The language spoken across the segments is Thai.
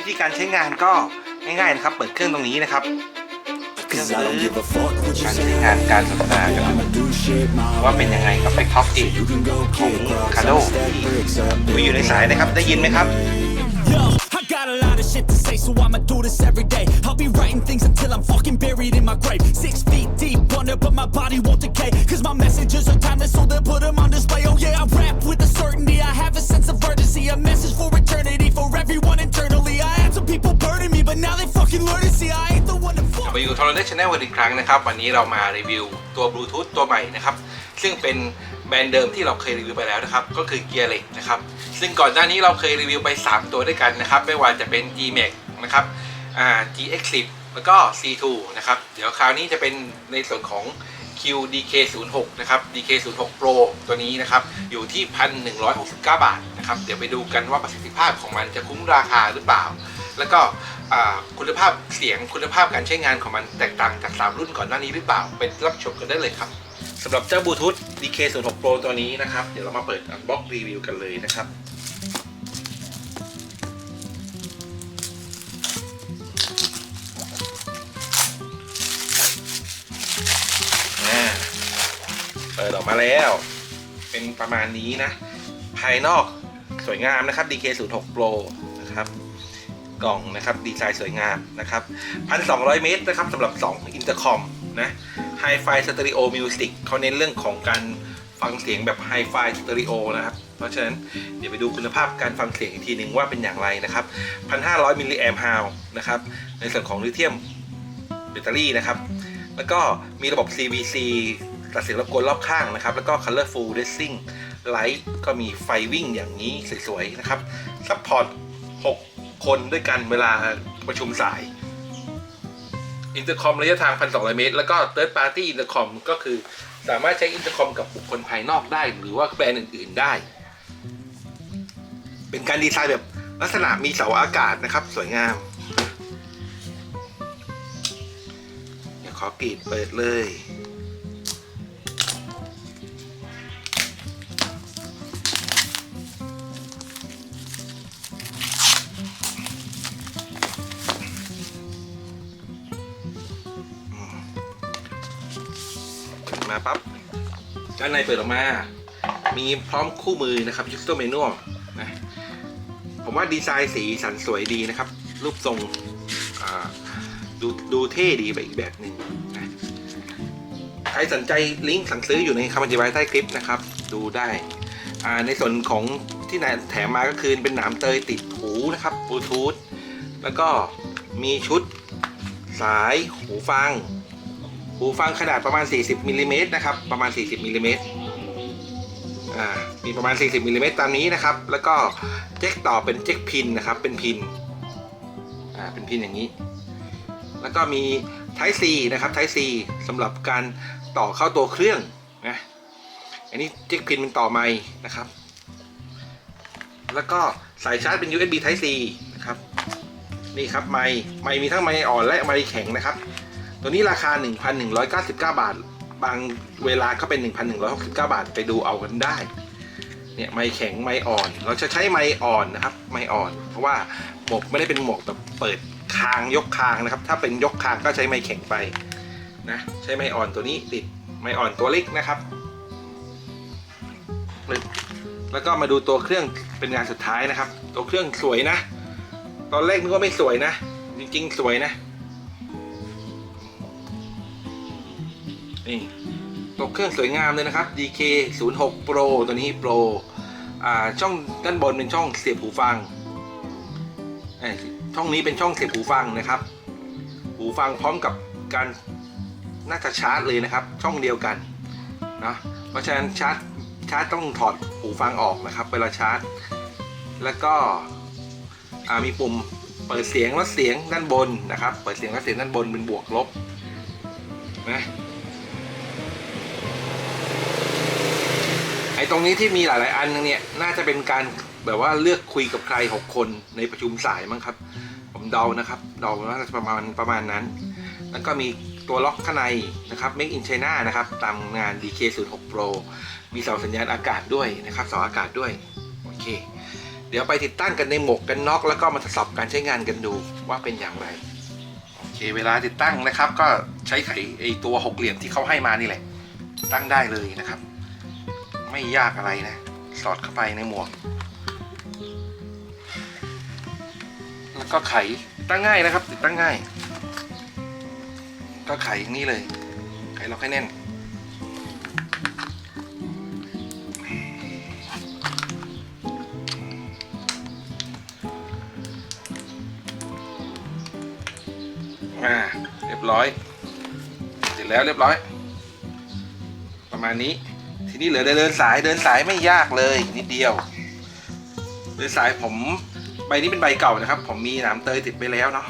วิธีการใช้งานก็ง่ายๆนะครับ เปิดเครื่องตรงนี้นะครับเครื่อง Cause I don't ซื้อ give a fuck what you การ say. ใช้งานการสนทนากัน I'ma do shit my ว่า own เป็นยังไงกับแบ็คท็อปอีก You can go ของ kick rocks, คาโด I'ma stack bricks up คุยอยู่ในสายนะครับ ได้ยินไหมครับ Yo, I got a lot of shit to say, so I'ma do this every day. I'll be writing things until I'm fucking buried in my grave. Six feet deep under, but my body won't decay. Cause my messages are timeless, so they'll put them on display. Oh yeah, I rap with ทอร์เนชแนลกันอีกครั้งนะครับ วันนี้เรามารีวิวตัวบลูทูธตัวใหม่นะครับ ซึ่งเป็นแบรนด์เดิมที่เราเคยรีวิวไปแล้วนะครับ ก็คือ Gear l e x นะครับ ซึ่งก่อนหน้านี้เราเคยรีวิวไป 3 ตัวด้วยกันนะครับ ไม่ว่าจะเป็น G-Max นะครับอ่า GX10 แล้วก็ C2 นะครับ เดี๋ยวคราวนี้จะเป็นในส่วนของ QDK06 นะครับ DK06 Pro ตัวนี้นะครับ อยู่ที่ 1,169 บาทนะครับ เดี๋ยวไปดูกันว่าประสิทธิภาพของมันจะคุ้มราคาหรือเปล่า แล้วก็คุณภาพเสียงคุณภาพการใช้งานของมันแตกต่างจาก 3 รุ่นก่อนหน้านี้หรือเปล่าไปรับชมกันได้เลยครับสำหรับเจ้าบลูทูธ DK06 Pro ตัวนี้นะครับ เดี๋ยวเรามาเปิดอันบ็อกรีวิวกันเลยนะครับอ่เปิดออกมาแล้ว เป็นประมาณนี้นะ ภายนอกสวยงามนะครับ DK06 Pro กล่องนะครับดีไซน์สวยงามนะครับ1,200เมตรนะครับสำหรับ 2 อินเตอร์คอมนะ Hi-Fi Stereo Music เขาเน้นเรื่องของการฟังเสียงแบบ Hi-Fi Stereo นะครับ เพราะฉะนั้นเดี๋ยวไปดูคุณภาพการฟังเสียงอีกทีหนึ่งว่าเป็นอย่างไรนะครับ 1,500 มิลลิแอมป์ฮาวนะครับ ในส่วนของลิเธียมแบตเตอรี่นะครับ แล้วก็มีระบบ CVC ตัดเสียงรบกวนรอบข้างนะครับ แล้วก็ Colorful Racing Light ก็มีไฟวิ่งอย่างนี้สวยๆนะครับ ซัพพอร์ต 6 คนด้วยกันเวลาประชุมสายอินเตอร์คอมระยะทาง 1,200 เมตร แล้วก็ Third Party Intercom ก็คือสามารถใช้อินเตอร์คอมกับบุคคลภายนอกได้ หรือว่าแบรนด์อื่น ๆได้ เป็นการดีไซน์แบบลักษณะมีเสาอากาศนะครับ สวยงามเดี๋ยวขอกรีดเปิดเลย มาปั๊บด้านในเปิดออกมา มีพร้อมคู่มือนะครับยูสโตอร์เมนูนะผมว่าดีไซน์สีสันสวยดีนะครับ รูปทรงดูดูเท่ดีไปอีกแบบหนึ่งนะใครสนใจลิงก์สั่งซื้ออยู่ในคำอธิบายใต้คลิปนะครับ ดูได้ในส่วนของที่นายแถมมาก็คือเป็นหนามเตยติดหูนะครับบลูทูธแล้วก็มีชุดสายหูฟัง หูฟังขนาดประมาณ 40มิลลิเมตรนะครับ ประมาณ 40มิลลิเมตรอ่ามีประมาณ 40มิลลิเมตรตามนี้นะครับ แล้วก็แจ็คต่อเป็นแจ็คพินนะครับ เป็นพิน อ่า เป็นพินอย่างนี้ แล้วก็มี Type C นะครับ Type C สำหรับการต่อเข้าตัวเครื่องนะ อันนี้แจ็คพินเป็นต่อไม้นะครับ แล้วก็สายชาร์จเป็น USB Type C นะครับ นี่ครับไม้ไม้มีทั้งไม้อ่อนและไม้แข็งนะครับ ตัวนี้ราคา 1,199 บาท บางเวลาก็เป็น 1,169 บาท ไปดูเอากันได้ เนี่ยไม้แข็งไม้อ่อน เราจะใช้ไม้อ่อนนะครับ ไม้อ่อน เพราะว่าหมวกไม่ได้เป็นหมวกแบบเปิดคางยกคางนะครับ ถ้าเป็นยกคางก็ใช้ไม้แข็งไปนะ ใช้ไม้อ่อนตัวนี้ติดไม้อ่อนตัวเล็กนะครับ แล้วก็มาดูตัวเครื่องเป็นงานสุดท้ายนะครับ ตัวเครื่องสวยนะ ตอนแรกนึกว่าไม่สวยนะ จริงๆ สวยนะ นี่ตัวเครื่องสวยงามเลยนะครับ DK 0 6 Pro ตัวนี้ Pro อ่าช่องด้านบนเป็นช่องเสียบหูฟังเอ้ยช่องนี้เป็นช่องเสียบหูฟังนะครับ หูฟังพร้อมกับการน่าจะชาร์จเลยนะครับ ช่องเดียวกันนะเพราะฉะนั้นชาร์จชาร์จต้องถอดหูฟังออกนะครับเวลาชาร์จ แล้วก็มีปุ่มเปิดเสียงลดเสียงด้านบนนะครับ เปิดเสียงลดเสียงด้านบนเป็นบวกลบนะ ตรงนี้ที่มีหลาย ๆ อันเนี่ยน่าจะเป็นการแบบว่าเลือกคุยกับใคร6คนในประชุมสายมั้งครับ ผมเดานะครับเดาว่าจะประมาณประมาณนั้น แล้วก็มีตัวล็อกข้างในนะครับ Make in China นะครับ ตามงาน DK06 Pro มีเสาสัญญาณอากาศด้วยนะครับเสาอากาศด้วยโอเค เดี๋ยวไปติดตั้งกันในหมวกกันน็อกแล้วก็มาทดสอบการใช้งานกันดูว่าเป็นอย่างไรโอเคเวลาติดตั้งนะครับ ก็ใช้ไขไอตัวหกเหลี่ยมที่เขาให้มานี่แหละ ตั้งได้เลยนะครับ ไม่ยากอะไรนะ สอดเข้าไปในหมวก แล้วก็ไขตั้งง่ายนะครับ ติดตั้งง่าย ก็ไขอย่างนี้เลย ไขล็อกให้แน่นอ่าเรียบร้อย เสร็จแล้วเรียบร้อย ประมาณนี้ ทีนี้เหลือเดินสายเดินสายไม่ยากเลยนิดเดียว เดินสายผมใบนี้เป็นใบเก่านะครับ ผมมีหนามเตยติดไปแล้วเนาะ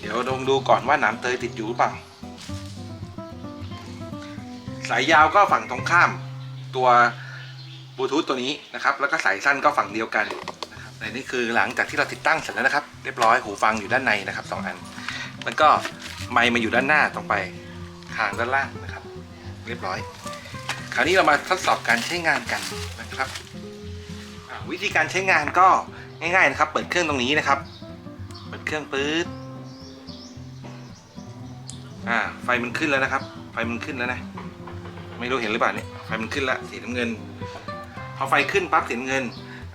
เดี๋ยวลองดูก่อนว่าหนามเตยติดอยู่หรือเปล่าสายยาวก็ฝั่งตรงข้ามตัวบลูทูธตัวนี้นะครับ แล้วก็สายสั้นก็ฝั่งเดียวกันนะนี่คือหลังจากที่เราติดตั้งเสร็จแล้วนะครับ เรียบร้อยหูฟังอยู่ด้านในนะครับสองอัน แล้วก็ไมค์มาอยู่ด้านหน้าตรงไปทางด้านล่างนะ เรียบร้อย คราวนี้เรามาทดสอบการใช้งานกันนะครับวิธีการใช้งานก็ง่ายๆนะครับ เปิดเครื่องตรงนี้นะครับ เปิดเครื่องปื๊ดอ่าไฟมันขึ้นแล้วนะครับ ไฟมันขึ้นแล้วนะ ไม่รู้เห็นหรือเปล่าเนี่ยไฟมันขึ้นแล้วสีน้ำเงิน พอไฟขึ้นปั๊บสีน้ำเงิน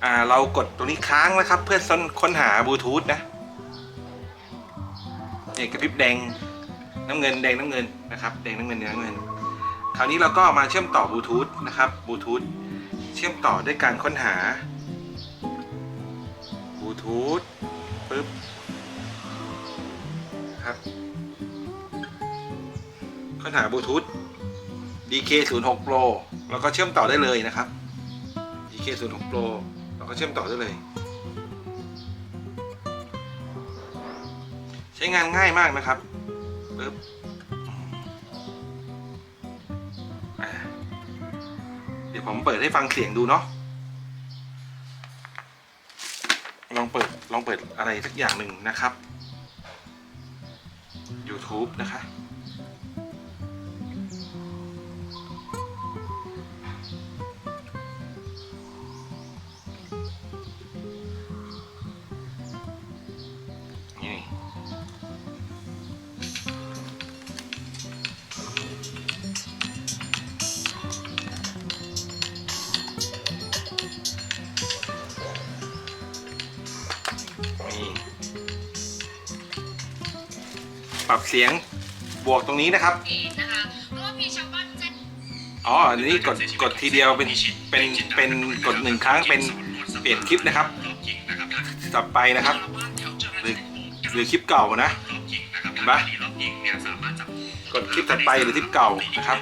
อ่าเรากดตรงนี้ค้างนะครับ เพื่อค้นหาบลูทูธนะเนี่ยกระพริบแดงน้ำเงินแดงน้ำเงินนะครับ แดงน้ำเงินแดงน้ำเงิน คราวนี้เราก็มาเชื่อมต่อบลูทูธนะครับบลูทูธเชื่อมต่อด้วยการค้นหาบลูทูธปึ๊บครับค้นหาบลูทูธ DK06 Pro แล้วก็เชื่อมต่อได้เลยนะครับ DK06 Pro เราก็เชื่อมต่อได้เลย ใช้งานง่ายมากนะครับปึ๊บ ยวผมเปิดให้ฟังเสียงดูเนาะลองเปิดลองเปิดอะไรสักอย่างหนึ่งนะครับ YouTube นะคะ รับเสียงบวกตรงนี้นะครับเองนะคะเพราะว่ามีชาวบ้านแจ้งอ๋ออันนี้กดกดทีเดียวเป็นเป็นเป็นกดหนึ่งครั้งเป็นเปลี่ยนคลิปนะครับต่อไปนะครับ หรือหรือคลิปเก่านะเห็นปะกดคลิปถัดไปหรือคลิปเก่านะครับ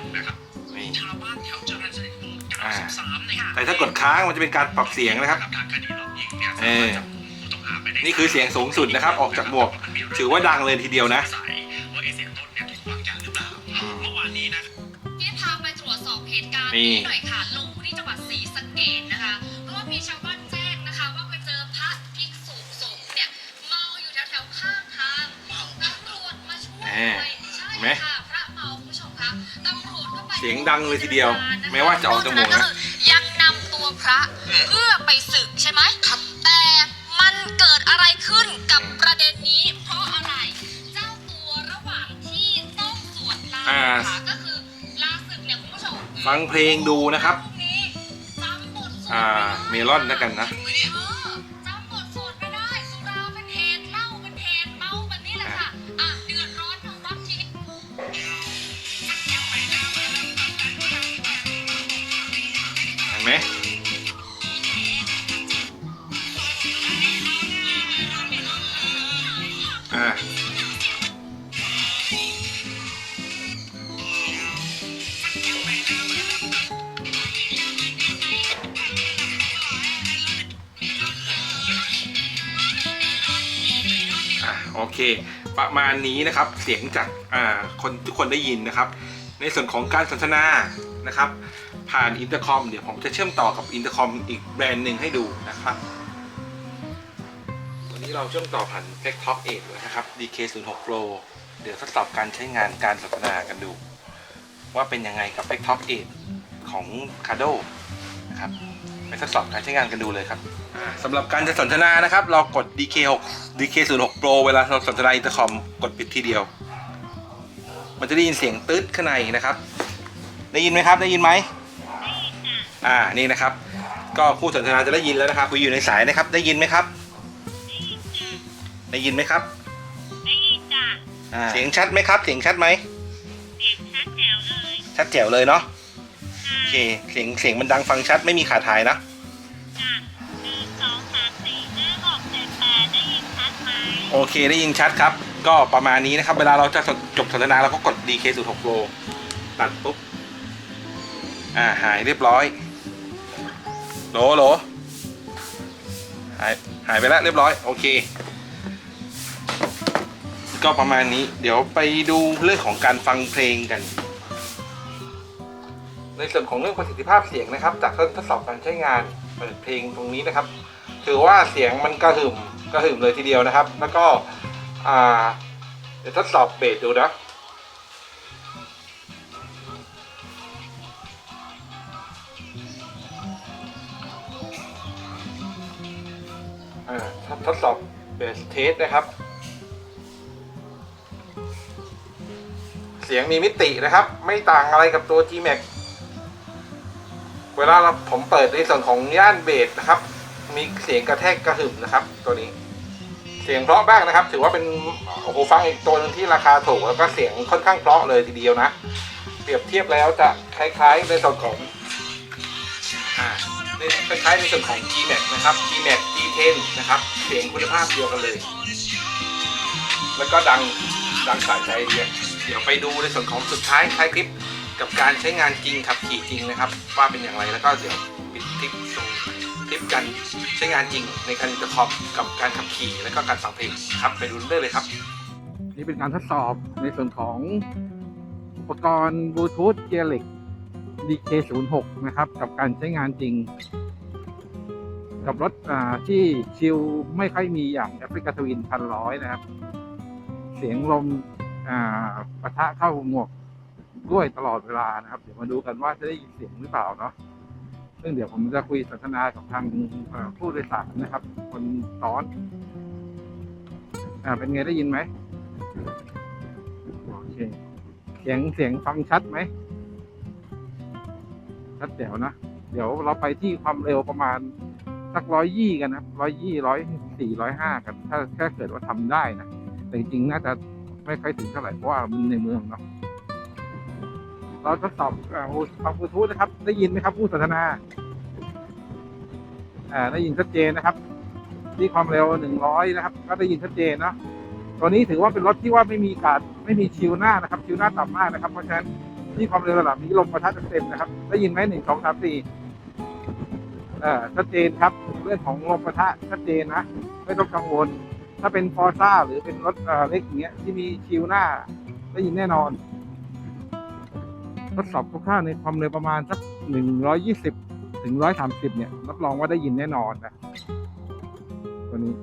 นี่อ่าแต่ถ้ากดค้างมันจะเป็นการปรับเสียงนะครับเออนี่คือเสียงสูงสุดนะครับ ออกจากหมวก ถือว่าดังเลยทีเดียวนะ อบเหตุการณ์นี่นี้หน่อยค่ะลงพื้นที่จังหวัดศรีสะเกษนะคะเพราะว่ามีชาวบ้านแจ้งนะคะ ว่าไปเจอพระภิกษุสงฆ์เนี่ยเมาอยู่แถวๆข้างทางตำรวจมาช่วยแหมใช่เห็นไหมค่ะพระเมาคุณผู้ชมคะตำรวจก็ไปเสียงดังเลยทีเดียว แม้ว่าจะออกจากหมวกนะยังนำตัวพระเพื่อไปศึกใช่ไหมครับแต่มันเกิดอะไรขึ้นกับประเด็นนี้ เพราะอะไรเจ้าตัวระหว่างที่ต้องสวดลา ฟังเพลงดูนะครับพรุ่งนี้จำบทสวดอ่าไม่เมได้ลอนแล้วกันนะ โอเค ประมาณนี้นะครับเสียงจากอ่าคนทุกคนได้ยินนะครับ ในส่วนของการสนทนานะครับ ผ่านอินเตอร์คอมเดี๋ยวผมจะเชื่อมต่อกับอินเตอร์คอมอีกแบรนด์หนึ่งให้ดูนะครับวันนี้เราเชื่อมต่อผ่าน p e c Talk 8นะครับ DK06 Pro เดี๋ยวทดสอบการใช้งานการสนทนากันดู ว่าเป็นยังไงกับ p e c Talk 8ของ Kado นะครับ ไปทดสอบการใช้งานกันดูเลยครับอ่าสำหรับการจะสนทนานะครับ เรากด DK6 DK06 Pro เวลาเราสนทนาอินเตอร์คอมกดปิดทีเดียว มันจะได้ยินเสียงตืดข้างในนะครับ ได้ยินไหมครับ ได้ยินไหมอ่านี่นะครับ ก็คู่สนทนาจะได้ยินแล้วนะครับคุยอยู่ในสายนะครับ ได้ยินไหมครับ ได้ยินไหมครับได้ยินจ้ะอ่าเสียงชัดไหมครับ เสียงชัดไหมเสียงชัดแจ๋วเลยชัดแจ๋วเลยเนาะ โอเค เสียงเสียงมันดังฟังชัดไม่มีขาดหายนะจ้ะหนึ่งสองสามสี่ห้าหกเจ็ดแปดได้ยินชัดไหมโอเคได้ยินชัดครับ ก็ประมาณนี้นะครับ เวลาเราจะจบสนทนาเราก็กด DK06 Pro ตัดปุ๊บ อ่าหายเรียบร้อยโหลโหลหายหายไปแล้วเรียบร้อย โอเค ก็ประมาณนี้ เดี๋ยวไปดูเรื่องของการฟังเพลงกัน ในส่วนของเรื่องประสิทธิภาพเสียงนะครับ จากทดสอบการใช้งานเปิดเพลงตรงนี้นะครับ ถือว่าเสียงมันกระหึ่มกระหึ่มเลยทีเดียวนะครับ แล้วก็เดี๋ยวทดสอบเบสดูนะทดสอบเบสเทสนะครับ เสียงมีมิตินะครับ ไม่ต่างอะไรกับตัว G-Max เวลาเราผมเปิดในส่วนของย่านเบสนะครับ มีเสียงกระแทกกระหึ่มนะครับ ตัวนี้ เสียงเพราะบ้างนะครับ ถือว่าเป็นโอ้โหฟังอีกตัวหนึงที่ราคาถูกแล้วก็เสียงค่อนข้างเพราะเลยทีเดียวนะ เปรียบเทียบแล้วจะคล้ายๆในส่วนของคล้ายๆในส่วนของ G-Max นะครับ G-Max G10 นะครับ เสียงคุณภาพเดียวกันเลย แล้วก็ดังดังสายใจเดียวเดี๋ยวไปดูในส่วนของสุดท้ายท้ายคลิป กับการใช้งานจริงขับขี่จริงนะครับ ว่าเป็นอย่างไรแล้วก็เดี๋ยวปิดคลิปส่งคลิปการใช้งานจริงในการจะคอมกับการขับขี่และก็การฟังเพลงครับไปดูได้เลยครับ นี่เป็นการทดสอบในส่วนของอุปกรณ์บลูทูธเกียร์เหล็ก DK06 นะครับ กับการใช้งานจริง กับรถที่ชิลไม่ค่อยมีอย่างแอฟริกาทวินพันร้อยนะครับ เสียงลมปะทะเข้าหมวก ด้วยตลอดเวลานะครับ เดี๋ยวมาดูกันว่าจะได้ยินเสียงหรือเปล่าเนาะซึ่งเดี๋ยวผมจะคุยสนทนากับทางผู้โดยสารนะครับ คนซ้อน อ่าเป็นไงได้ยินไหมโอเคเสียงเสียงฟังชัดไหมชัดแจ๋วนะเดี๋ยวเราไปที่ความเร็วประมาณสักร้อยยี่กันนะร้อยยี่ร้อยสี่ร้อยห้ากัน ถ้าแค่เกิดว่าทำได้นะแต่จริงๆน่าจะไม่ค่อยถึงเท่าไหร่เพราะว่ามันในเมืองเนาะ เราทดสอบฟังบลูทูธนะครับ ได้ยินไหมครับผู้สนทนาอ่าได้ยินชัดเจนนะครับ ที่ความเร็ว100นะครับ ก็ได้ยินชัดเจนเนาะตัวนี้ถือว่าเป็นรถที่ว่าไม่มีการไม่มีชิวหน้านะครับ ชิวหน้าต่ำมากนะครับ เพราะฉะนั้นที่ความเร็วระดับนี้ลมประทัดเต็มนะครับ ได้ยินไหมหนึ่งสองสามสี่อ่อชัดเจนครับ เรื่องของลมประทะชัดเจนนะไม่ต้องกังวลถ้าเป็นฟอร์ซ่าหรือเป็นรถเอ่อเล็กอย่างเงี้ยที่มีชิวหน้าได้ยินแน่นอน ทดสอบคร่าวๆในความเร็วประมาณสัก 120 ถึง 130 เนี่ย รับรองว่าได้ยินแน่นอนนะตัวนี้